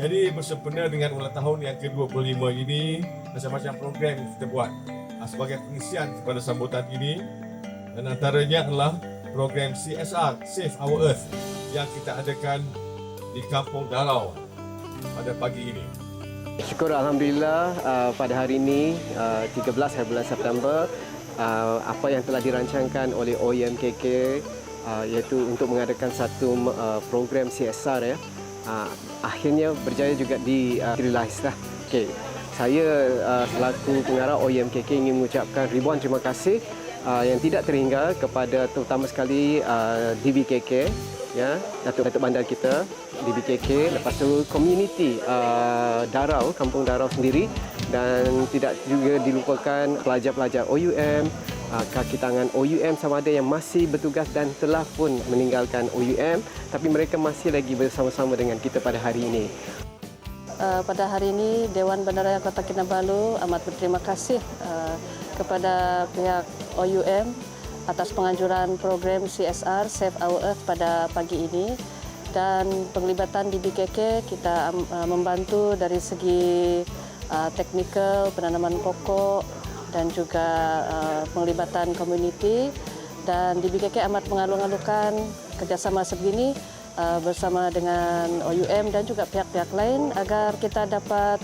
Jadi bersempena dengan ulang tahun yang ke-25 ini, macam-macam program yang kita buat ah, sebagai pengisian kepada sambutan ini dan antaranya adalah program CSR Save Our Earth yang kita adakan di Kampung Darau pada pagi ini. Syukur Alhamdulillah uh, pada hari ini uh, 13 hari bulan September apa yang telah dirancangkan oleh OEMKK iaitu untuk mengadakan satu program CSR ya uh, akhirnya berjaya juga di uh, realize lah. Okay. Saya uh, selaku pengarah OEMKK ingin mengucapkan ribuan terima kasih uh, yang tidak terhingga kepada terutama sekali uh, DBKK ya Datuk Datuk Bandar kita DBKK lepas tu community uh, Darau Kampung Darau sendiri dan tidak juga dilupakan pelajar-pelajar OUM kaki tangan OUM sama ada yang masih bertugas dan telah pun meninggalkan OUM tapi mereka masih lagi bersama-sama dengan kita pada hari ini. Uh, pada hari ini Dewan Bandaraya Kota Kinabalu amat berterima kasih uh, kepada pihak OUM atas penganjuran program CSR Save Our Earth pada pagi ini. Dan penglibatan di BKK kita membantu dari segi teknikal penanaman pokok dan juga uh, penglibatan komuniti dan di BKK amat mengalu-alukan kerjasama sebegini uh, bersama dengan OUM dan juga pihak-pihak lain agar kita dapat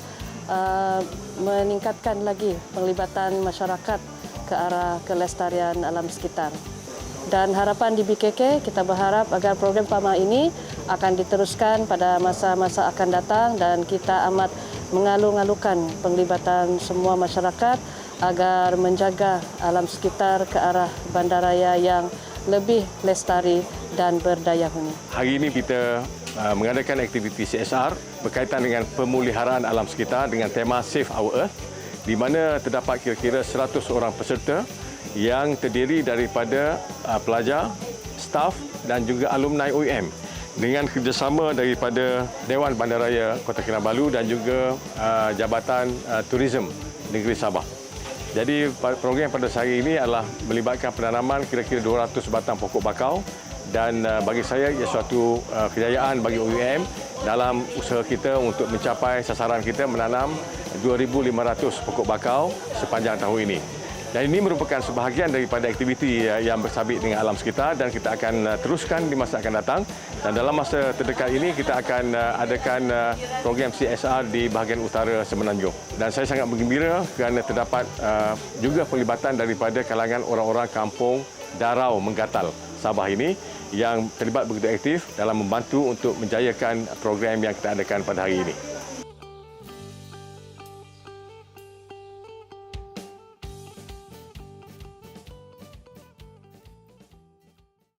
uh, meningkatkan lagi penglibatan masyarakat ke arah kelestarian alam sekitar. Dan harapan di BKK, kita berharap agar program PAMA ini akan diteruskan pada masa-masa akan datang dan kita amat mengalu-alukan penglibatan semua masyarakat agar menjaga alam sekitar ke arah bandaraya yang lebih lestari dan berdaya huni. Hari ini kita uh, mengadakan aktiviti CSR berkaitan dengan pemuliharaan alam sekitar dengan tema Save Our Earth di mana terdapat kira-kira 100 orang peserta yang terdiri daripada uh, pelajar, staf dan juga alumni OEM dengan kerjasama daripada Dewan Bandaraya Kota Kinabalu dan juga uh, Jabatan uh, Negeri Sabah. Jadi program pada hari ini adalah melibatkan penanaman kira-kira 200 batang pokok bakau dan uh, bagi saya ia suatu uh, kejayaan bagi UUM dalam usaha kita untuk mencapai sasaran kita menanam 2,500 pokok bakau sepanjang tahun ini. Dan ini merupakan sebahagian daripada aktiviti uh, yang bersabit dengan alam sekitar dan kita akan uh, teruskan di masa akan datang. Dan dalam masa terdekat ini kita akan uh, adakan uh, program CSR di bahagian utara Semenanjung. Dan saya sangat bergembira kerana terdapat juga pelibatan daripada kalangan orang-orang kampung Darau Menggatal Sabah ini yang terlibat begitu aktif dalam membantu untuk menjayakan program yang kita adakan pada hari ini.